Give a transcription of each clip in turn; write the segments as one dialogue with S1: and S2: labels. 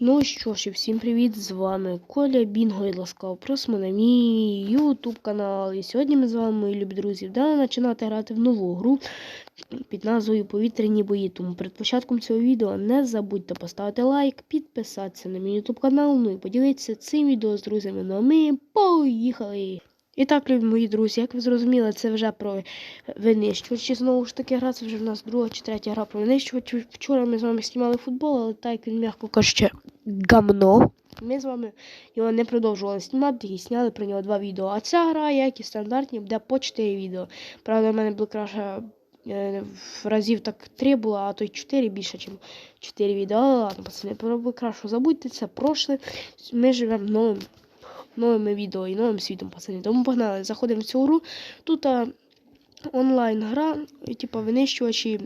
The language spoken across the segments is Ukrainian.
S1: Ну що ж, і всім привіт! З вами Коля Бінго і ласкаво просимо на мій YouTube канал. І сьогодні ми з вами, мої любі друзі, вдали починати грати в нову гру під назвою Повітряні бої. Тому перед початком цього відео не забудьте поставити лайк, підписатися на мій YouTube канал, ну і поділитися цим відео з друзями. Ну а ми поїхали! І так, любі мої друзі, як ви зрозуміли, це вже про винищувачі. Знову ж таки, гра, це вже в нас друга чи третя гра про винищувачі. Вчора ми з вами знімали футбол, але так як він, м'яко кажучи, гамно. Ми з вами його не продовжували знімати і зняли про нього два відео. А ця гра, як і стандартні, буде по 4 відео. Правда, в мене було краще е, в разів так 3 було, а то й 4 більше, ніж 4 відео. Ладно, пацани, було краще забудьте це прошле. Ми живемо новим новими відео і новим світом, пацани. Тому погнали, заходимо в цю гру. Тут а, онлайн-гра, типу винищувачі,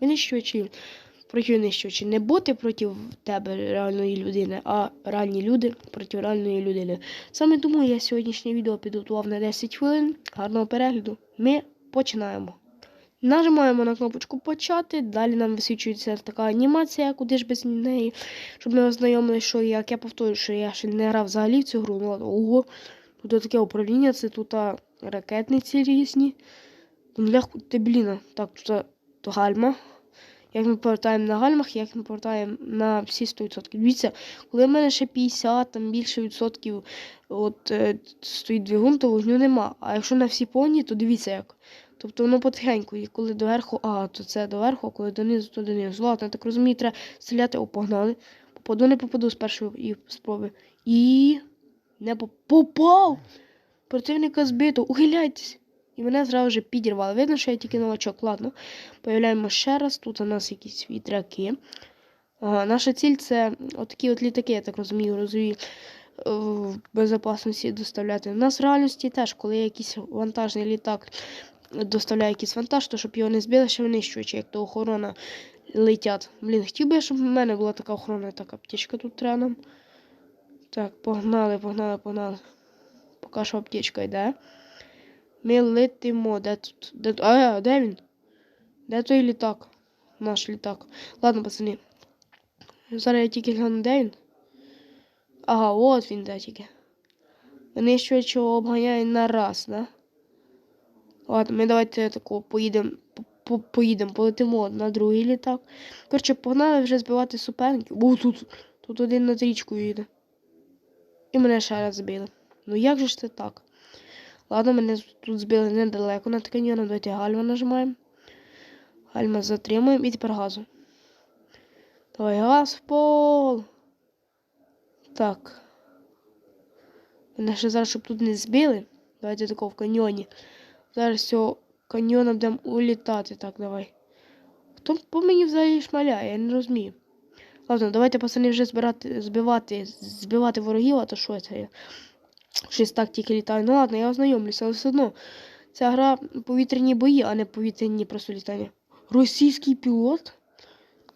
S1: винищувачі проти винищувачі. Не боти проти тебе, реальної людини, а реальні люди проти реальної людини. Саме тому я сьогоднішнє відео підготував на 10 хвилин. Гарного перегляду. Ми починаємо. Нажимаємо на кнопочку почати. Далі нам висвічується така анімація, куди ж без неї, щоб ми ознайомилися, що як я повторюю, що я ще не грав взагалі в цю гру. Ну, ладно, ого, тут таке управління, це тут а, ракетниці різні. Для ти бліна. Так, тут а, гальма. Як ми повертаємо на гальмах, як ми повертаємо на всі 100%. Дивіться, коли в мене ще 50, там більше відсотків от, е, стоїть двигун, то вогню нема. А якщо на всі повні, то дивіться як. Тобто воно потихеньку, і коли доверху, а, то це доверху, а коли донизу, то донизу. Ладно, так розумію, треба стріляти, о, погнали. Попаду, не попаду з першої спроби. І. Не попав! Противника збито, ухиляйтесь! І мене зразу вже підірвали. Видно, що я тільки новачок. Ладно. Появляємо ще раз. Тут у нас якісь вітряки. Ага, наша ціль це отакі от літаки, я так розумію, розумію, в безпечності доставляти. У нас в реальності теж, коли якийсь вантажний літак доставляє якийсь вантаж, то щоб його не збили, ще винищувачі, як то охорона летять. Блін, хотів би, щоб в мене була така охорона, така аптечка тут нам. Так, погнали, погнали, погнали. Поки що аптечка йде. Ми летимо. Де тут? Де... А, де він? Де той літак? Наш літак. Ладно, пацани. Зараз я тільки гляну, де він. Ага, от він де тільки. Винищувачі обганяє на раз, да? Ладно, ми давайте тако поїдемо, по поїдемо, полетимо на другий літак. Коротше, погнали вже збивати суперників. О, тут, тут один над річкою їде. І мене ще раз збили. Ну як же ж це так? Ладно, мене тут збили недалеко над каньйоном. Давайте гальма нажимаємо. Гальма затримуємо і тепер газу. Давай газ в пол. Так. Мене ще зараз, щоб тут не збили. Давайте тако в каньйоні. Зараз цього каньйона будемо улітати. Так, давай. Хто по мені взагалі шмаляє, я не розумію. Ладно, давайте пацани вже збирати, збивати, збивати ворогів, а то що це? Щось так тільки літаю. Ну ладно, я ознайомлюся, але все одно. Ця гра повітряні бої, а не повітряні просто літання. Російський пілот?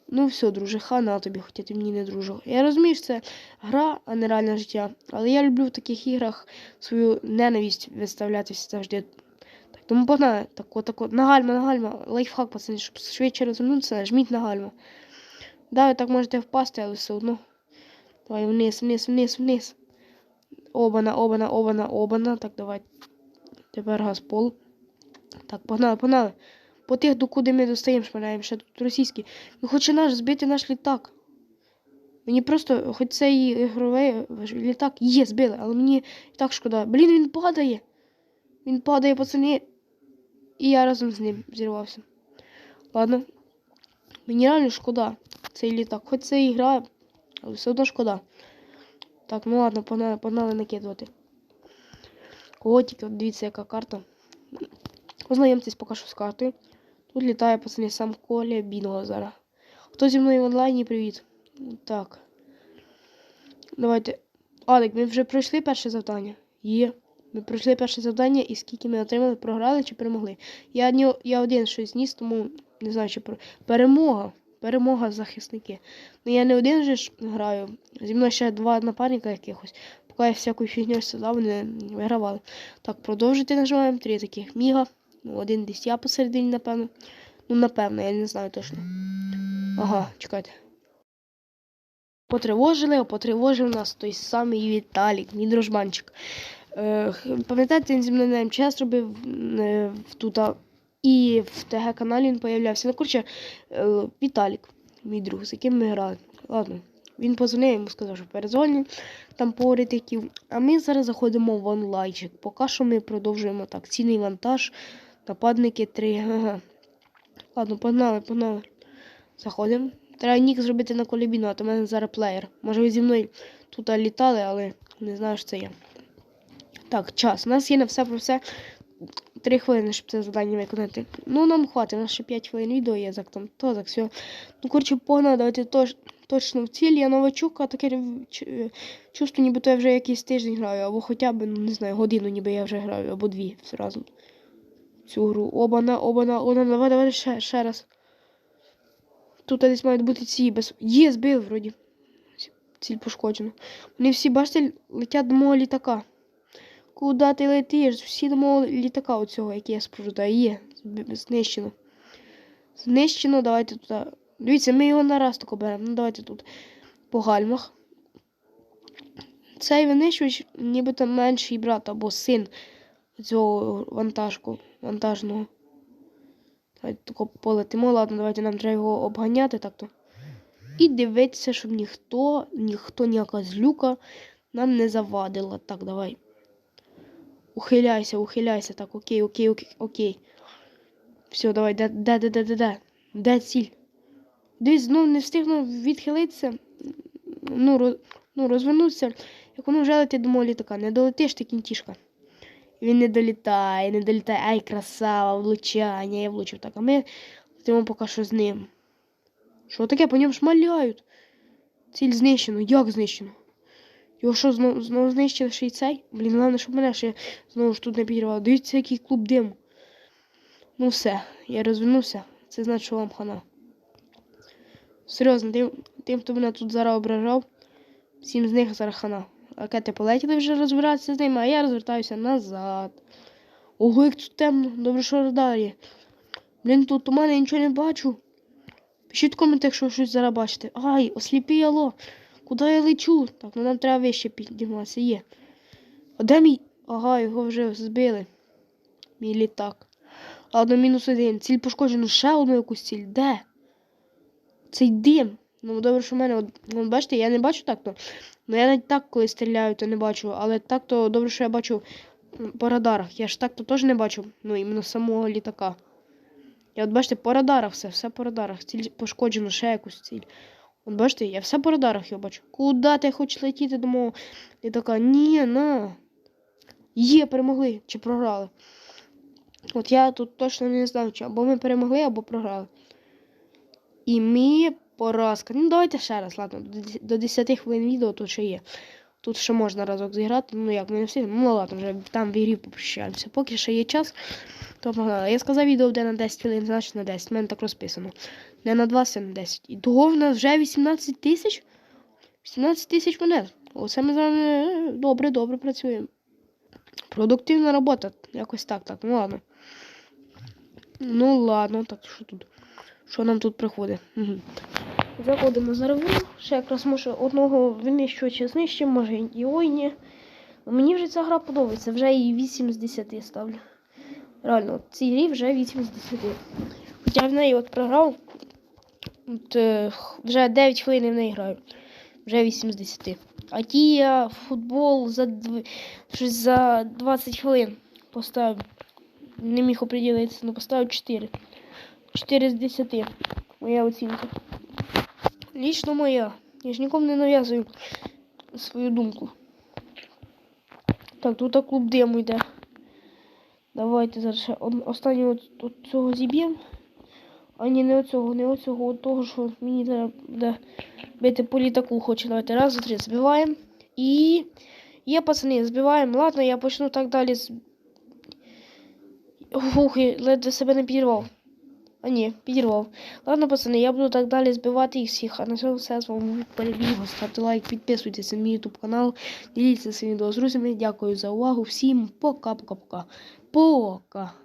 S1: Ну все, друже, хана тобі, хоча ти мені не дружив. Я розумію, що це гра, а не реальне життя. Але я люблю в таких іграх свою ненависть виставляти завжди. Так, тому погнали. Так, от, так, от. На гальма, на гальма. Лайфхак, пацани, щоб швидше розвернутися, жміть на гальма. Да, ви так можете впасти, але все одно. Давай вниз, вниз, вниз, вниз. Обана, обана, обана, обана. Так, давай. Тепер газ пол. Так, погнали, погнали. По тих, докуди ми достаємо, шмаляємо, ще тут російські. Він хоче наш збити наш літак. Мені просто, хоч це і ігровий літак є, збили, але мені і так шкода. Блін, він падає. Він падає, пацани. І я разом з ним зірвався. Ладно. Мені реально шкода цей літак. Хоч це і гра, але все одно шкода. Так, ну ладно, погнали, накидувати. О, тільки дивіться, яка карта. Ознайомтесь поки що з картою. Тут літає пацани сам Коля Бінго зараз. Хто зі мною в онлайні, привіт. Так. Давайте. Алек, ми вже пройшли перше завдання. Є. Ми пройшли перше завдання і скільки ми отримали, програли чи перемогли. Я не, я один щось зніс, тому не знаю, чи про. Перемога. Перемога захисники. Ну я не один же ж граю. Зі мною ще два напарника якихось. Поки я всяку фігню сказав, вони вигравали. Так, продовжити нажимаємо. Три таких міга. Ну, один десь я посередині, напевно. Ну, напевно, я не знаю точно. Ага, чекайте. потривожили, а потривожив нас той самий Віталік, мій дружбанчик. Е, пам'ятаєте, він зі мною на МЧС робив е, в і в ТГ каналі він появлявся. Ну, коротше, е, Віталік, мій друг, з яким ми грали. Ладно, він позвонив, йому сказав, що перезвоню, там хотів. А ми зараз заходимо в онлайнчик. Поки що ми продовжуємо так. Цінний вантаж, нападники 3. Ладно, погнали, погнали. Заходимо. Треба нік зробити на колібіну, а то в мене зараз плеєр. Може ви зі мною тут літали, але не знаю, що це є. Так, час. У нас є на все про все. Три хвилини, щоб це завдання виконати. Ну, нам хватить, у нас ще 5 хвилин відео є, так там, то, так, все. Ну, коротше, погнали, давайте точ, точно в ціль. Я новачок, а таке е, чувство, ніби то я вже якийсь тиждень граю, або хоча б, ну, не знаю, годину ніби я вже граю, або дві зразу. Цю гру. Обана, обана, обана, давай, давай ще, ще раз. Тут десь мають бути ці без. Є, збив вроді. Ціль пошкоджена. Вони всі, бачите, летять до мого літака. Куда ти летиш? Всі до мого літака оцього, який я спорудаю. Є. Знищено. Знищено, давайте туди. Дивіться, ми його на раз тако беремо. Ну давайте тут по гальмах. Цей винищувач, нібито менший брат або син цього вантажку, вантажного. Давайте тако полетимо. Ладно, давайте нам треба його обганяти так-то. І дивитися, щоб ніхто, ніхто, ніяка злюка нам не завадила. Так, давай. Ухиляйся, ухиляйся. Так, окей, окей, окей, окей. Все, давай, де, де, де, де, де, де? Ціль? Дивись, знов не встигну відхилитися. Ну, роз, ну розвернутися. Як воно вже летить до літака. Не долетиш ти кінтішка. Він не долітає, не долітає. Ай, красава, влучання, я влучив так. А ми летимо поки що з ним. Що таке? По ньому шмаляють. Ціль знищено. Як знищено? Його що, знову, знову знищили ще й цей? Блін, головне, щоб мене ще знову ж тут не підірвало. Дивіться, який клуб диму. Ну все, я розвернувся. Це значить, що вам хана. Серйозно, тим, тим, хто мене тут зараз ображав, всім з них зараз хана. Ракети полетіли вже розбиратися з ними, а я розвертаюся назад. Ого, як тут темно, добре, що радар. Блін, тут у мене нічого не бачу. Пишіть в коментах, якщо щось зараз бачите. Ай, осліпіло. Куди я лечу? Так, ну нам треба вище підніматися. Є. А де мій? Ага, його вже збили. Мій літак. Ладно, мінус один. Ціль пошкоджено. Ще одну якусь ціль. Де? Цей дим. Ну, добре, що в мене. Ну, бачите, я не бачу так-то. Ну я навіть так, коли стріляю, то не бачу. Але так-то добре, що я бачу по радарах. Я ж так-то теж не бачу. Ну, іменно самого літака. Я от бачите, по радарах все, все по радарах. Ціль пошкоджено, ще якусь ціль. От бачите, я все по радарах його бачу. Куди ти хочеш летіти до мого така, Ні, на. Є, перемогли чи програли. От я тут точно не знаю, чи або ми перемогли, або програли. І ми поразка. Ну, давайте ще раз, ладно, до 10 хвилин відео тут ще є. Тут ще можна разок зіграти. Ну як, ми не всі. Ну ладно, вже там в ігрі попрощаємося. Поки ще є час, то погнали. Я сказав відео буде на 10 хвилин, значить на 10. У мене так розписано. Не на 20, а на 10. І того в нас вже 18 тисяч. 18 тисяч монет. Оце ми з вами е, добре, добре працюємо. Продуктивна робота. Якось так, так. Ну ладно. Ну ладно, так що тут? Що нам тут приходить? Заходимо за реву. Ще якраз може одного винищувача знищимо, може і ой ні. Мені вже ця гра подобається, вже і 8 з 10 ставлю. Реально, цій грі вже 8 з 10. Хоча в неї от програв. От, е, вже 9 хвилин в неї граю. Вже 8 з 10. А ті я футбол за, дв... щось за 20 хвилин поставив. Не міг оприділитися, але поставив 4. 4 з 10. Моя оцінка. Лічно моя. Я ж нікому не нав'язую свою думку. Так, тут клуб диму йде. Давайте зараз ще останнього от, от цього зіб'ємо. А ні, не оцього, не оцього, от того, що мені треба бити по літаку хоче. Давайте раз, три, збиваємо. І є, пацани, збиваємо. Ладно, я почну так далі. з- Ух, я ледве себе не підірвав. А ні, підірвав. Ладно, пацани, я буду так далі збивати їх всіх. А на цьому все з вами перебігу. Ставте лайк, підписуйтесь на мій YouTube канал, діліться цим відео з. Дякую за увагу. Всім пока-пока-пока. Пока.